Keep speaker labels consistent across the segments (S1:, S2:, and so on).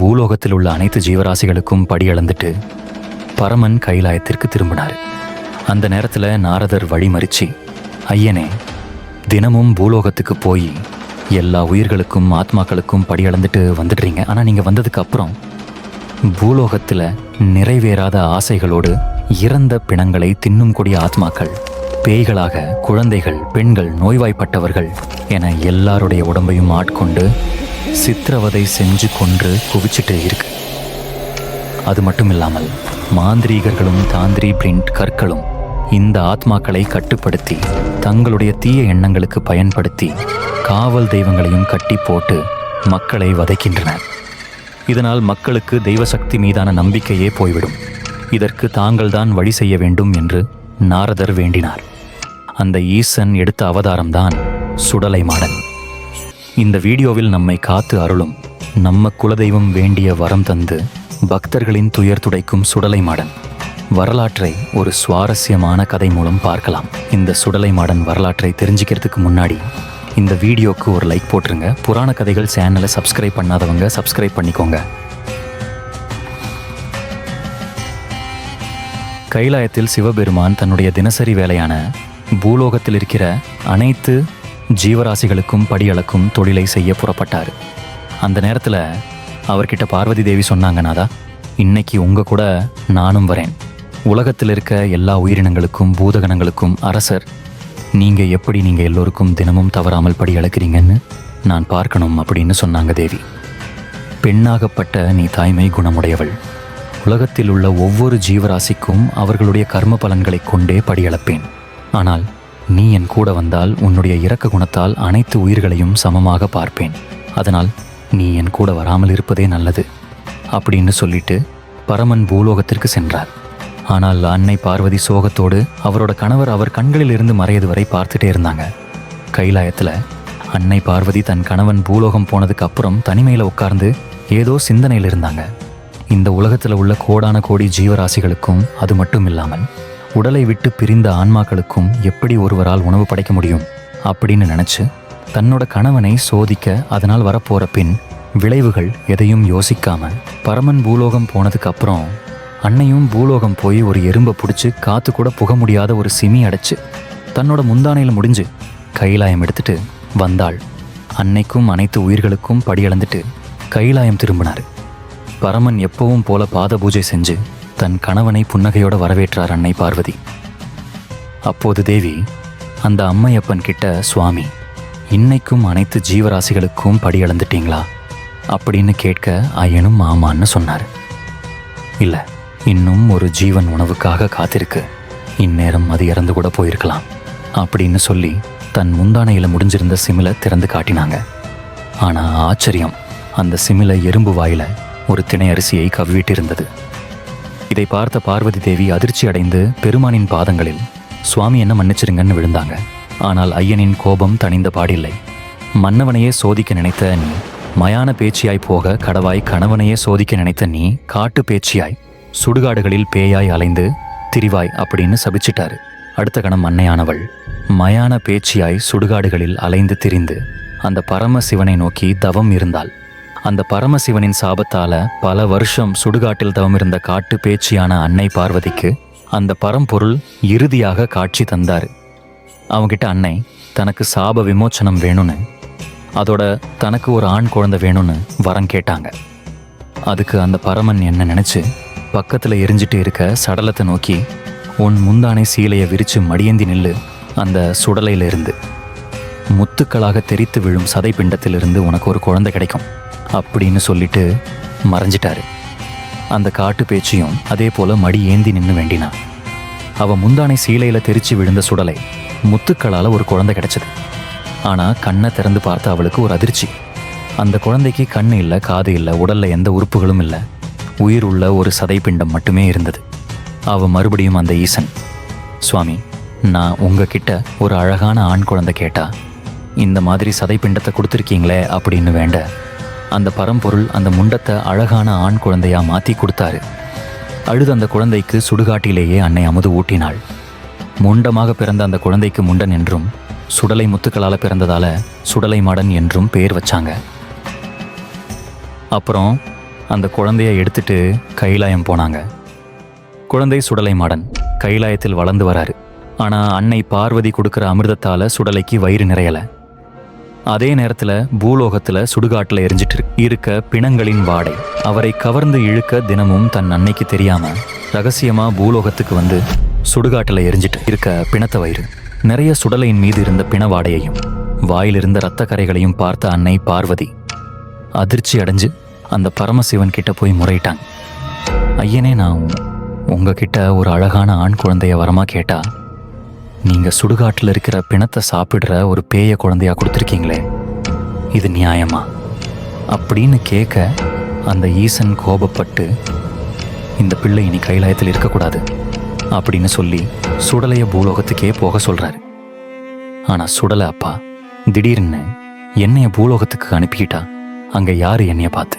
S1: பூலோகத்தில் உள்ள அனைத்து ஜீவராசிகளுக்கும் படியளந்துட்டு பரமன் கைலாயத்திற்கு திரும்பினார். அந்த நேரத்தில் நாரதர் வழிமறிச்சு ஐயனே தினமும் பூலோகத்துக்கு போய் எல்லா உயிர்களுக்கும் ஆத்மாக்களுக்கும் படியளந்துட்டு வந்துடுறீங்க. ஆனால் நீங்கள் வந்ததுக்கு அப்புறம் பூலோகத்தில் நிறைவேறாத ஆசைகளோடு இறந்த பிணங்களை தின்னும் கூடிய ஆத்மாக்கள் பேய்களாக குழந்தைகள் பெண்கள் நோய்வாய்ப்பட்டவர்கள் என எல்லாருடைய உடம்பையும் ஆட்கொண்டு சித்திரவதை செஞ்சு கொன்று குவிச்சிட்டு இருக்கு. அது மட்டும் இல்லாமல் மாந்திரீகர்களும் தாந்திரி பிரிண்ட் கற்களும் இந்த ஆத்மாக்களை கட்டுப்படுத்தி தங்களுடைய தீய எண்ணங்களுக்கு பயன்படுத்தி காவல் தெய்வங்களையும் கட்டி போட்டு மக்களை வதைக்கின்றனர் இதனால் மக்களுக்கு தெய்வ சக்தி மீதான நம்பிக்கையே போய்விடும். இதற்கு தாங்கள்தான் வழி செய்ய வேண்டும் என்று நாரதர் வேண்டினார். அந்த ஈசன் எடுத்த அவதாரம்தான் சுடலை மாடன் இந்த வீடியோவில் நம்மை காத்து அருளும் நம்ம குலதெய்வம் வேண்டிய வரம் தந்து பக்தர்களின் துயர் துடைக்கும் சுடலை மாடன். வரலாற்றை ஒரு சுவாரஸ்யமான கதை மூலம் பார்க்கலாம். இந்த சுடலை மாடன் வரலாற்றை தெரிஞ்சுக்கிறதுக்கு முன்னாடி இந்த வீடியோக்கு ஒரு லைக் போட்டுருங்க. புராண கதைகள் சேனலை சப்ஸ்கிரைப் பண்ணாதவங்க சப்ஸ்கிரைப் பண்ணிக்கோங்க. கைலாயத்தில் சிவபெருமான் தன்னுடைய தினசரி வேலையான பூலோகத்தில் இருக்கிற அனைத்து ஜீவராசிகளுக்கும் படியளக்கும் தொழிலை செய்ய புறப்பட்டார். அந்த நேரத்தில் அவர்கிட்ட பார்வதி தேவி சொன்னாங்க நாதா இன்னைக்கு உங்கள் கூட நானும் வரேன். உலகத்தில் இருக்க எல்லா உயிரினங்களுக்கும் பூதகணங்களுக்கும் அரசர். நீங்கள் எப்படி நீங்கள் எல்லோருக்கும் தினமும் தவறாமல் படி அளக்கிறீங்கன்னு நான் பார்க்கணும் அப்படின்னு சொன்னாங்க தேவி. பெண்ணாகப்பட்ட நீ தாய்மை குணமுடையவள். உலகத்தில் உள்ள ஒவ்வொரு ஜீவராசிக்கும் அவர்களுடைய கர்ம பலன்களைக் கொண்டே படியளப்பேன் ஆனால் நீ என் கூட வந்தால் உன்னுடைய இரக்க குணத்தால் அனைத்து உயிர்களையும் சமமாக பார்ப்பேன். அதனால் நீ என் கூட வராமல் இருப்பதே நல்லது அப்படின்னு சொல்லிட்டு பரமன் பூலோகத்திற்கு சென்றார். ஆனால் அன்னை பார்வதி சோகத்தோடு அவரோட கணவர் அவர் கண்களில் இருந்து மறையது வரை பார்த்துட்டே இருந்தாங்க. கைலாயத்தில் அன்னை பார்வதி தன் கணவன் பூலோகம் போனதுக்கு அப்புறம் தனிமையில் உட்கார்ந்து ஏதோ சிந்தனையில் இருந்தாங்க. இந்த உலகத்தில் உள்ள கோடான கோடி ஜீவராசிகளுக்கும் அது மட்டும் இல்லாமல் உடலை விட்டு பிரிந்த ஆன்மாக்களுக்கும் எப்படி ஒருவரால் உணவு படைக்க முடியும்? அப்படின்னு நினைச்சு தன்னோட கணவனை சோதிக்க அதனால் வரப்போற பின் விளைவுகள் எதையும் யோசிக்காம பரமன் பூலோகம் போனதுக்கு அப்புறம் அன்னையும் பூலோகம் போய் ஒரு எறும்பை பிடிச்சி காத்து கூட புக முடியாத ஒரு சிமி அடைச்சு தன்னோட முந்தானையில் முடிஞ்சு கைலாயம் எடுத்துட்டு வந்தாள். அன்னைக்கும் அனைத்து உயிர்களுக்கும் படியளந்துட்டு கைலாயம் திரும்பினார். பரமன் எப்பவும் போல பாத பூஜை செஞ்சு தன் கணவனை புன்னகையோட வரவேற்றார் அன்னை பார்வதி. அப்போது தேவி அந்த அம்மையப்பன் கிட்ட சுவாமி இன்னைக்கும் அனைத்து ஜீவராசிகளுக்கும் படி அளந்துட்டீங்களா? அப்படின்னு கேட்க ஐயனும் ஆமான்னு சொன்னார். இல்லை இன்னும் ஒரு ஜீவன் உணவுக்காக காத்திருக்கு. இந்நேரம் அது இறந்து கூட போயிருக்கலாம் அப்படின்னு சொல்லி தன் முந்தானையில் முடிஞ்சிருந்த சிமிலை திறந்து காட்டினாங்க. ஆனால் ஆச்சரியம் அந்த சிமிலை எறும்பு வாயில ஒரு திணை அரிசியை கவ்விட்டிருந்தது. இதை பார்த்த பார்வதி தேவி அதிர்ச்சி அடைந்து பெருமானின் பாதங்களில் சுவாமி என்ன மன்னிச்சிருங்கன்னு விழுந்தாங்க. ஆனால் ஐயனின் கோபம் தணிந்த பாடில்லை. மன்னவனையே சோதிக்க நினைத்த நீ மயான பேச்சியாய் போக கடவாய் கணவனையே சோதிக்க நினைத்த நீ காட்டு பேச்சியாய் சுடுகாடுகளில் பேயாய் அலைந்து திரிவாய் அப்படின்னு சபிச்சிட்டாரு. அடுத்த கணம் அன்னையானவள் மயான பேச்சியாய் சுடுகாடுகளில் அலைந்து திரிந்து அந்த பரம சிவனை நோக்கி தவம் இருந்தாள். அந்த பரமசிவனின் சாபத்தால பல வருஷம் சுடுகாட்டில் தவம் இருந்த காட்டு பேச்சியான அன்னை பார்வதிக்கு அந்த பரம்பொருள் இறுதியாக காட்சி தந்தார். அவங்கிட்ட அன்னை தனக்கு சாப விமோச்சனம் வேணும்னு அதோட தனக்கு ஒரு ஆண் குழந்தை வேணும்னு வரம் கேட்டாங்க. அதுக்கு அந்த பரமன் என்ன நினைச்சு பக்கத்தில் எரிஞ்சிட்டு இருக்க சடலத்தை நோக்கி உன் முந்தானை சீலையை விரித்து மடியேந்தி நில்லு அந்த சுடலையிலிருந்து. முத்துக்களாக தெரித்து விழும் சதை பிண்டத்திலிருந்து உனக்கு ஒரு குழந்தை கிடைக்கும். அப்படின்னு சொல்லிட்டு மறைஞ்சிட்டாரு. அந்த காட்டு பேச்சியும் அதே போல மடி ஏந்தி நின்று வேண்டினா. அவ முந்தானை சீலையில தெரிச்சு விழுந்த சுடலை முத்துக்களால் ஒரு குழந்தை கிடைச்சது. ஆனால் கண்ணை திறந்து பார்த்து அவளுக்கு ஒரு அதிர்ச்சி. அந்த குழந்தைக்கு கண் இல்லை காது இல்லை உடலில் எந்த உறுப்புகளும் இல்லை. உயிர் உள்ள ஒரு சதைப்பிண்டம் மட்டுமே இருந்தது. அவ மறுபடியும் அந்த ஈசன் சுவாமி நான் உங்ககிட்ட ஒரு அழகான ஆண் குழந்தை கேட்டா இந்த மாதிரி சதைப்பிண்டத்தை கொடுத்துருக்கீங்களே அப்படின்னு வேண்ட அந்த பரம்பொருள் அந்த முண்டத்தை அழகான ஆண் குழந்தையாக மாற்றி கொடுத்தாரு. அழுது அந்த குழந்தைக்கு சுடுகாட்டிலேயே அன்னை அமுது ஊட்டினாள். முண்டமாக பிறந்த அந்த குழந்தைக்கு முண்டன் என்றும் சுடலை முத்துக்களால் பிறந்ததால் சுடலை மாடன் என்றும் பேர் வச்சாங்க. அப்புறம் அந்த குழந்தைய எடுத்துட்டு கைலாயம் போனாங்க. குழந்தை சுடலை மாடன் கைலாயத்தில் வளர்ந்து வராரு. ஆனால் அன்னை பார்வதி கொடுக்குற அமிர்தத்தால் சுடலைக்கு வயிறு நிறையலை. அதே நேரத்துல பூலோகத்துல சுடுகாட்டுல எரிஞ்சிட்டு இருக்க பிணங்களின் வாடை. அவரை கவர்ந்து இழுக்க தினமும் தன் அன்னைக்கு தெரியாம ரகசியமா பூலோகத்துக்கு வந்து சுடுகாட்டுல எரிஞ்சிட்டு இருக்க பிணத்த வயிறு. நிறைய சுடலையின் மீது இருந்த பிண வாடையையும் வாயிலிருந்த இரத்த கரைகளையும் பார்த்த அன்னை பார்வதி அதிர்ச்சி அடைஞ்சு அந்த பரமசிவன் கிட்ட போய் முறையிட்டாங்க. ஐயனே நான் உங்ககிட்ட ஒரு அழகான ஆண் குழந்தைய வரமா கேட்டா? நீங்க சுடுகாட்டில் இருக்கிற பிணத்தை சாப்பிடுற ஒரு பேய குழந்தையா கொடுத்துருக்கீங்களே இது நியாயமா? அப்படின்னு கேட்க அந்த ஈசன் கோபப்பட்டு இந்த பிள்ளை இனி கைலாயத்தில் இருக்கக்கூடாது அப்படின்னு சொல்லி சுடலைய பூலோகத்துக்கே போக சொல்றாரு. ஆனா சுடலை அப்பா திடீர்னு என்னைய பூலோகத்துக்கு அனுப்பிக்கிட்டா அங்க யாரு என்னைய பார்த்து?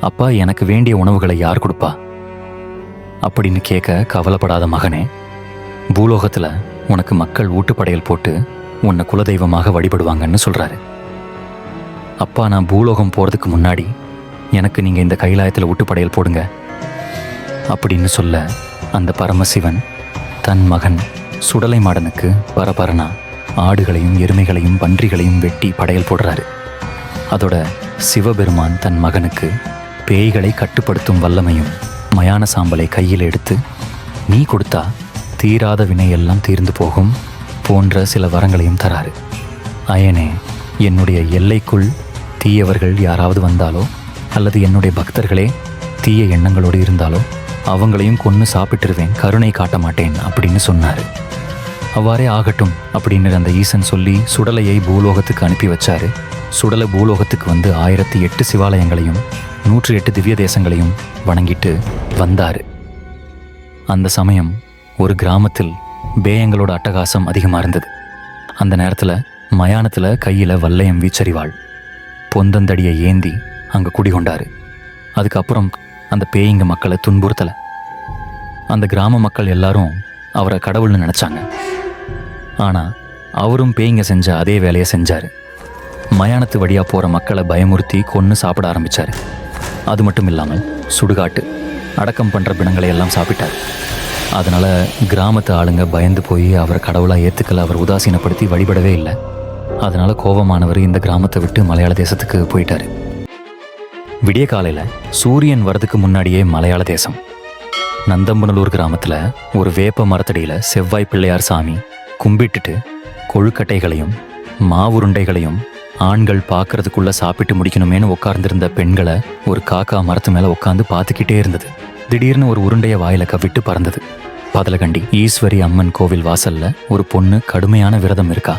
S1: அப்பா எனக்கு வேண்டிய உணவுகளை யார் கொடுப்பா? அப்படின்னு கேட்க கவலைப்படாத மகனே பூலோகத்தில் உனக்கு மக்கள் ஊட்டுப்படையல் போட்டு உன்னை குலதெய்வமாக வழிபடுவாங்கன்னு சொல்கிறாரு அப்பா நான் பூலோகம் போகிறதுக்கு முன்னாடி எனக்கு நீங்கள் இந்த கைலாயத்தில் ஊட்டுப்படையல் போடுங்க அப்படின்னு சொல்ல அந்த பரமசிவன் தன் மகன் சுடலை மாடனுக்கு பரபரனா ஆடுகளையும் எருமைகளையும் பன்றிகளையும் வெட்டி படையல் போடுறாரு. அதோட சிவபெருமான் தன் மகனுக்கு பேய்களை கட்டுப்படுத்தும் வல்லமையும் மயான சாம்பலை கையில் எடுத்து நீ கொடுத்தா தீராத வினையெல்லாம் தீர்ந்து போகும் போன்ற சில வரங்களையும் தராரு அயனே என்னுடைய எல்லைக்குள் தீயவர்கள் யாராவது வந்தாலோ அல்லது என்னுடைய பக்தர்களே தீய எண்ணங்களோடு இருந்தாலோ அவங்களையும் கொன்று சாப்பிட்டுருவேன் கருணை காட்ட மாட்டேன் அப்படின்னு சொன்னார். அவ்வாறே ஆகட்டும் அப்படின்னு அந்த ஈசன் சொல்லி சுடலையை பூலோகத்துக்கு அனுப்பி வச்சாரு. சுடலை பூலோகத்துக்கு வந்து ஆயிரத்தி எட்டு சிவாலயங்களையும் நூற்றி எட்டு திவ்ய தேசங்களையும் வணங்கிட்டு வந்தார். அந்த சமயம் ஒரு கிராமத்தில் பேயங்களோட அட்டகாசம் அதிகமாக இருந்தது அந்த நேரத்தில் மயானத்தில் கையில் வல்லையம் வீச்சறிவாள். பொந்தந்தடியை ஏந்தி அங்கே குடிகொண்டாரு. அதுக்கப்புறம் அந்த பேய்ங்க மக்களை துன்புறுத்தலை. அந்த கிராம மக்கள் எல்லாரும் அவரை கடவுள்னு நினச்சாங்க. ஆனால் அவரும் பேய்ங்க செஞ்ச அதே வேலையை செஞ்சார். மயானத்து வழியாக போகிற மக்களை பயமுறுத்தி கொன்று சாப்பிட ஆரம்பித்தார் அது மட்டும் இல்லாமல் சுடுகாட்டு அடக்கம் பண்ணுற பிணங்களை எல்லாம் சாப்பிட்டார். அதனால் கிராமத்து ஆளுங்க பயந்து போய் அவரை கடவுளாக ஏற்றுக்கல அவர் உதாசீனப்படுத்தி வழிபடவே இல்லை. அதனால் கோபமானவர் இந்த கிராமத்தை விட்டு மலையாள தேசத்துக்கு போயிட்டாரு. விடிய காலையில் சூரியன் வரதுக்கு முன்னாடியே மலையாள தேசம். நந்தம்பனலூர் கிராமத்தில் ஒரு வேப்ப மரத்தடியில் செவ்வாய் பிள்ளையார் சாமி கும்பிட்டுட்டு கொழுக்கட்டைகளையும் மாவுருண்டைகளையும் ஆண்கள் பார்க்கறதுக்குள்ளே சாப்பிட்டு முடிக்கணுமேனு உட்கார்ந்திருந்த பெண்களை ஒரு காக்கா மரத்து மேலே உட்காந்து பார்த்துக்கிட்டே இருந்தது. திடீர்னு ஒரு உருண்டைய வாயில கவிட்டு பறந்தது. பதலகண்டி ஈஸ்வரி அம்மன் கோவில் வாசல்ல ஒரு பொண்ணு கடுமையான விரதம் இருக்கா?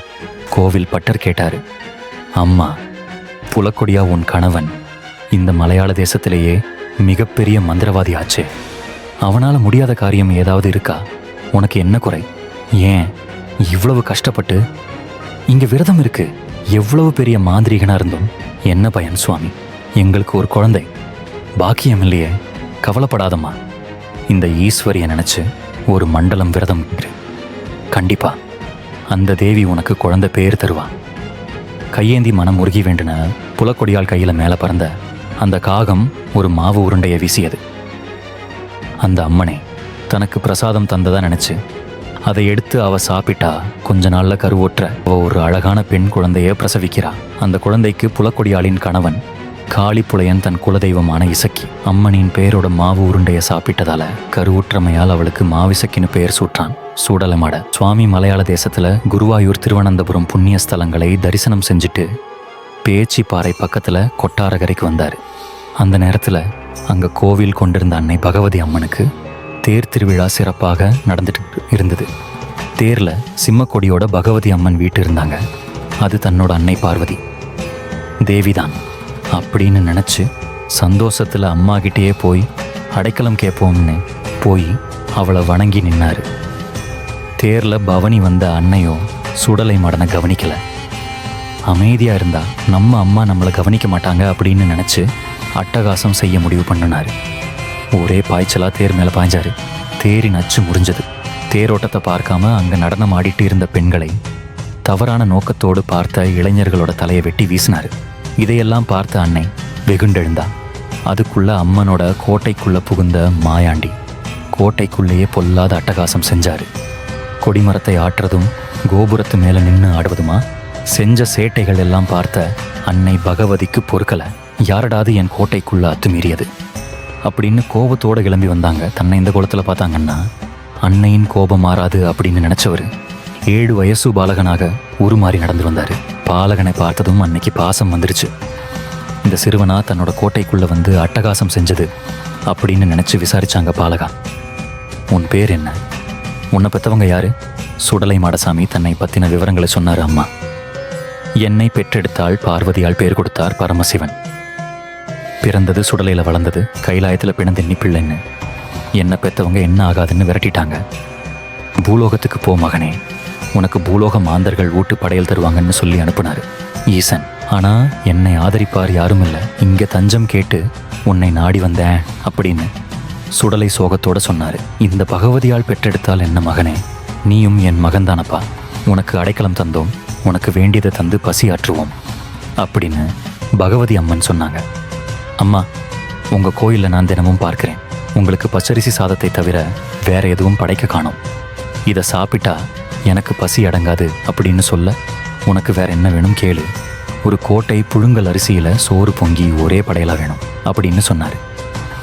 S1: கோவில் பட்டர் கேட்டாரு. அம்மா புலக்கொடியா உன் கணவன் இந்த மலையாள தேசத்திலேயே மிகப்பெரிய மந்திரவாதி ஆச்சே. அவனால முடியாத காரியம் ஏதாவது இருக்கா? உனக்கு என்ன குறை? ஏன்? இவ்வளவு கஷ்டப்பட்டு இங்க விரதம் இருக்கு. எவ்வளவு பெரிய மாந்திரிகனா இருந்தும்? என்ன பயன் சுவாமி? எங்களுக்கு ஒரு குழந்தை. பாக்கியம் இல்லையே. கவலைப்படாதம்மா. இந்த ஈஸ்வரியை நினச்சி ஒரு மண்டலம் விரதம் கண்டிப்பாக கண்டிப்பா அந்த தேவி உனக்கு குழந்தை பேர் தருவா. கையேந்தி மனம் உருகி வேண்டின புலக்கொடியால் கையில் மேலே பறந்த அந்த காகம் ஒரு மாவு உருண்டையை வீசியது. அந்த அம்மனே தனக்கு பிரசாதம் தந்ததா நினச்சி அதை எடுத்து அவ சாப்பிட்டா கொஞ்ச நாள்ல கருவுற்ற அவ ஒரு அழகான பெண் குழந்தைய பிரசவிக்கிறா. அந்த குழந்தைக்கு புலக்கொடியாளின் கணவன் காளிப்புலையன் தன் குலதெய்வமான இசக்கி. அம்மனின் பேரோட மாவு உருண்டையை சாப்பிட்டதால கருவுற்றமையால் அவளுக்கு மாவிசக்கின்னு பெயர் சூட்டான் சூடலமாட சுவாமி மலையாள தேசத்துல குருவாயூர் திருவனந்தபுரம் புண்ணிய ஸ்தலங்களை தரிசனம் செஞ்சுட்டு பேச்சிப்பாறை பக்கத்துல கொட்டாரகரைக்கு வந்தார். அந்த நேரத்துல அங்க கோவில் கொண்டிருந்த அன்னை பகவதி அம்மனுக்கு தேர் திருவிழா சிறப்பாக நடந்துட்டு இருந்தது. தேர்ல சிம்மக்கொடியோட பகவதி அம்மன் வீட்டு இருந்தாங்க அது தன்னோட அன்னை பார்வதி. தேவிதான். அப்படின்னு நினச்சி சந்தோஷத்தில் அம்மாக்கிட்டேயே போய் அடைக்கலம் கேட்போம்னு போய் அவளை வணங்கி நின்னார். தேரில் பவனி வந்த அன்னையோ சுடலை மடனை கவனிக்கலை. அமைதியாக இருந்தால் நம்ம அம்மா நம்மளை கவனிக்க மாட்டாங்க அப்படின்னு நினச்சி அட்டகாசம் செய்ய முடிவு பண்ணினார். ஒரே பாய்ச்சலாக தேர் மேலே பாய்ஞ்சாரு. தேரின் அச்சு முடிஞ்சது தேரோட்டத்தை பார்க்காம அங்கே நடனம் ஆடிட்டு இருந்த பெண்களை தவறான நோக்கத்தோடு பார்த்த இளைஞர்களோட தலையை வெட்டி வீசினாரு. இதையெல்லாம் பார்த்த அன்னை வெகுண்டெழுந்தா அதுக்குள்ள அம்மனோட கோட்டைக்குள்ள புகுந்த மாயாண்டி கோட்டைக்குள்ளேயே பொல்லாத அட்டகாசம் செஞ்சாரு. கொடிமரத்தை ஆட்டுறதும் கோபுரத்து மேலே நின்று ஆடுவதுமா? செஞ்ச சேட்டைகள் எல்லாம் பார்த்த அன்னை பகவதிக்கு பொறுக்கலை. யாரடாது என் கோட்டைக்குள்ள அத்துமீறியது. அப்படின்னு கோபத்தோடு கிளம்பி வந்தாங்க. தன்னை இந்த குளத்தில் பார்த்தாங்கன்னா அன்னையின் கோபம் மாறாது அப்படின்னு நினச்சவர். ஏழு வயசு பாலகனாக உருமாறி நடந்து வந்தாரு. பாலகனை பார்த்ததும் அன்னைக்கு பாசம் வந்துருச்சு. இந்த சிறுவனா தன்னோட கோட்டைக்குள்ளே வந்து அட்டகாசம் செஞ்சது அப்படின்னு நினச்சி விசாரிச்சாங்க பாலகா. உன் பேர் என்ன? உன்னை பெற்றவங்க யாரு? சுடலை மாடசாமி தன்னை பற்றின விவரங்களை சொன்னார் அம்மா. என்னை பெற்றெடுத்தால் பார்வதியால் பேர் கொடுத்தார் பரமசிவன். பிறந்தது சுடலையில் வளர்ந்தது கைலாயத்தில் பிணந்தெண்ணி பிள்ளைன்னு. என்னை பெற்றவங்க என்ன ஆகாதுன்னு விரட்டிட்டாங்க. பூலோகத்துக்கு போ மகனே. உனக்கு பூலோக மாந்தர்கள் ஊட்டு படையல் தருவாங்கன்னு சொல்லி அனுப்புனாரு. ஈசன் ஆனால் என்னை ஆதரிப்பார் யாரும் இல்லை. இங்கே தஞ்சம் கேட்டு உன்னை நாடி வந்தேன் அப்படின்னு சுடலை சோகத்தோட சொன்னார். இந்த பகவதியால் பெற்றெடுத்தால் என்ன மகனே? நீயும் என் மகன்தானப்பா. உனக்கு அடைக்கலம் தந்தோம். உனக்கு வேண்டியதை தந்து பசி ஆற்றுவோம் அப்படின்னு பகவதி அம்மன் சொன்னாங்க. அம்மா உங்கள் கோயிலில் நான் தினமும் பார்க்குறேன். உங்களுக்கு பச்சரிசி சாதத்தை தவிர வேற எதுவும் படைக்க காணோம். இதை சாப்பிட்டா எனக்கு பசி அடங்காது அப்படின்னு சொல்ல உனக்கு வேற என்ன வேணும் கேளு. ஒரு கோட்டை புழுங்கல் அரிசியில் சோறு பொங்கி ஒரே படையலாக வேணும் அப்படின்னு சொன்னார்.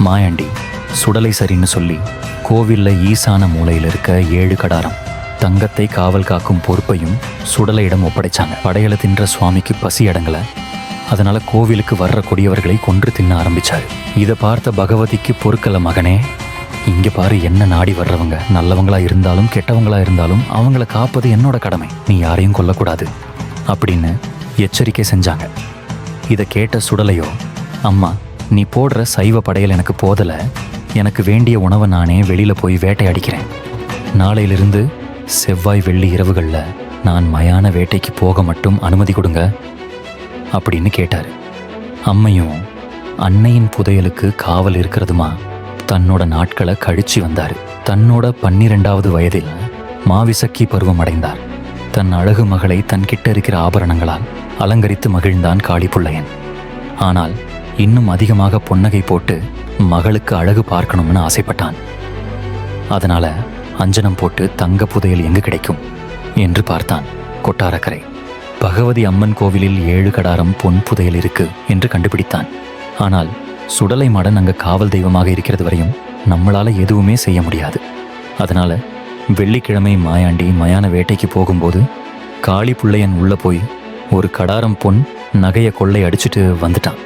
S1: மாயாண்டி சுடலை சரின்னு சொல்லி கோவிலில் ஈசான மூலையில் இருக்க ஏழு கடாரம் தங்கத்தை காவல் காக்கும் பொறுப்பையும் சுடலையிடம் ஒப்படைச்சாங்க. படையலை தின்ற சுவாமிக்கு பசி அடங்கல அதனால கோவிலுக்கு வர்ற கொடியவர்களை கொன்று தின்ன ஆரம்பிச்சார். இதை பார்த்த பகவதிக்கு பொறுக்கல மகனே இங்கே பாரு என்ன நாடி வர்றவங்க. நல்லவங்களா இருந்தாலும் கெட்டவங்களா இருந்தாலும் அவங்கள காப்பது என்னோட கடமை. நீ யாரையும் கொல்லக்கூடாது. அப்படின்னு எச்சரிக்கை செஞ்சாங்க. இதை கேட்ட சுடலையோ அம்மா நீ போடுற சைவ படையல் எனக்கு போதலை. எனக்கு வேண்டிய உணவை நானே வெளியில் போய் வேட்டையடிக்கிறேன். நாளையிலிருந்து செவ்வாய் வெள்ளி இரவுகளில் நான் மயான வேட்டைக்கு போக மட்டும் அனுமதி கொடுங்க அப்படின்னு கேட்டார். அம்மையும் அன்னையின் புதையலுக்கு காவல் இருக்கிறதுமா? தன்னோட நாட்களை கழிச்சு வந்தார். தன்னோட பன்னிரெண்டாவது வயதில் மாவிசக்கி பருவம் அடைந்தார் தன் அழகு மகளை தன்கிட்ட இருக்கிற ஆபரணங்களால் அலங்கரித்து மகிழ்ந்தான் காளிப்புள்ளையன் ஆனால் இன்னும் அதிகமாக பொன்னகை போட்டு மகளுக்கு அழகு பார்க்கணும்னு ஆசைப்பட்டான். அதனால அஞ்சனம் போட்டு தங்க புதையல் எங்கு கிடைக்கும்? என்று பார்த்தான் கொட்டாரக்கரை. பகவதி அம்மன் கோவிலில் ஏழு கடாரம் பொன் புதையல் இருக்கு என்று கண்டுபிடித்தான். ஆனால் சுடலை மாடன் அங்கே காவல் தெய்வமாக இருக்கிறது வரையும் நம்மளால் எதுவுமே செய்ய முடியாது. அதனால் வெள்ளிக்கிழமை மாயாண்டி மயான வேட்டைக்கு போகும்போது காளி புள்ளையன் உள்ளே போய் ஒரு கடாரம் பொன் நகையை கொள்ளை அடிச்சுட்டு வந்துட்டான்.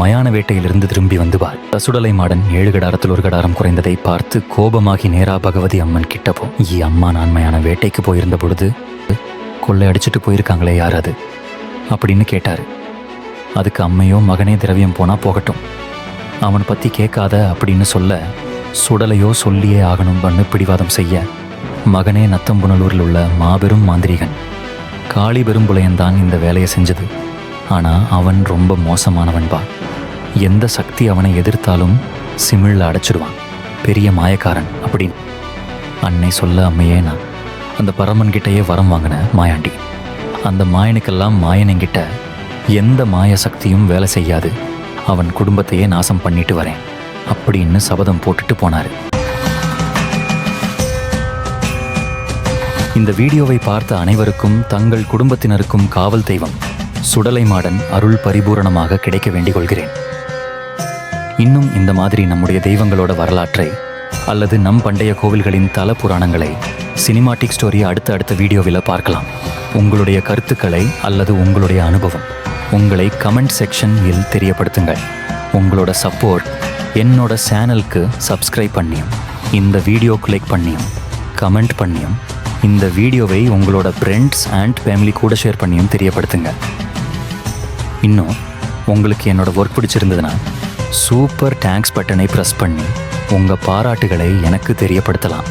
S1: மயான வேட்டையிலிருந்து திரும்பி வந்துவார் தசுடலை மாடன் ஏழு கடாரத்தில் ஒரு கடாரம் குறைந்ததை பார்த்து கோபமாகி நேரா பகவதி அம்மன் கிட்டப்போ ஈ அம்மா நான் மயான வேட்டைக்கு போயிருந்த பொழுது கொள்ளை அடிச்சிட்டு போயிருக்காங்களே யார் அது? அப்படின்னு கேட்டார். அதுக்கு அம்மையோ மகனே திரவியம் போனால் போகட்டும். அவனை பற்றி கேட்காத அப்படின்னு சொல்ல சுடலையோ சொல்லியே ஆகணும்னு பிடிவாதம் செய்ய மகனே நத்தம்புனலூரில் உள்ள மாபெரும் மாந்திரிகன். காளி பெரும்புலையன் தான் இந்த வேலையை செஞ்சது. ஆனால் அவன் ரொம்ப மோசமானவன் பா. எந்த சக்தி அவனை எதிர்த்தாலும் சிமிழில் அடைச்சிடுவான். பெரிய மாயக்காரன் அப்படின்னு. அன்னை சொல்ல அம்மையே நான் அந்த பரமன்கிட்டயே வரம் வாங்கின மாயாண்டி. அந்த மாயனுக்கெல்லாம் மாயனங்கிட்ட எந்த மாய சக்தியும் வேலை செய்யாது. அவன் குடும்பத்தையே நாசம் பண்ணிட்டு வரேன். அப்படின்னு சபதம் போட்டுட்டு போனாரு. இந்த வீடியோவை பார்த்த அனைவருக்கும் தங்கள் குடும்பத்தினருக்கும் காவல் தெய்வம் சுடலை மாடன் அருள் பரிபூரணமாக கிடைக்க வேண்டிக் கொள்கிறேன். இன்னும் இந்த மாதிரி நம்முடைய தெய்வங்களோட வரலாற்றை அல்லது நம் பண்டைய கோவில்களின் தல புராணங்களை சினிமாட்டிக் ஸ்டோரி அடுத்த அடுத்த வீடியோவில் பார்க்கலாம். உங்களுடைய கருத்துக்களை அல்லது உங்களுடைய அனுபவம். உங்களை கமெண்ட் செக்ஷனில் தெரியப்படுத்துங்கள். உங்களோட சப்போர்ட் என்னோட சேனலுக்கு சப்ஸ்கிரைப் பண்ணியும் இந்த வீடியோ கிளிக் பண்ணியும் கமெண்ட் பண்ணியும் இந்த வீடியோவை உங்களோட ஃப்ரெண்ட்ஸ் அண்ட் ஃபேமிலி கூட ஷேர் பண்ணியும் தெரியப்படுத்துங்க இன்னும் உங்களுக்கு என்னோட ஒர்க் பிடிச்சிருந்ததுன்னா சூப்பர் டேங்க்ஸ் பட்டனை ப்ரெஸ் பண்ணி உங்கள் பாராட்டுகளை எனக்கு தெரியப்படுத்தலாம்.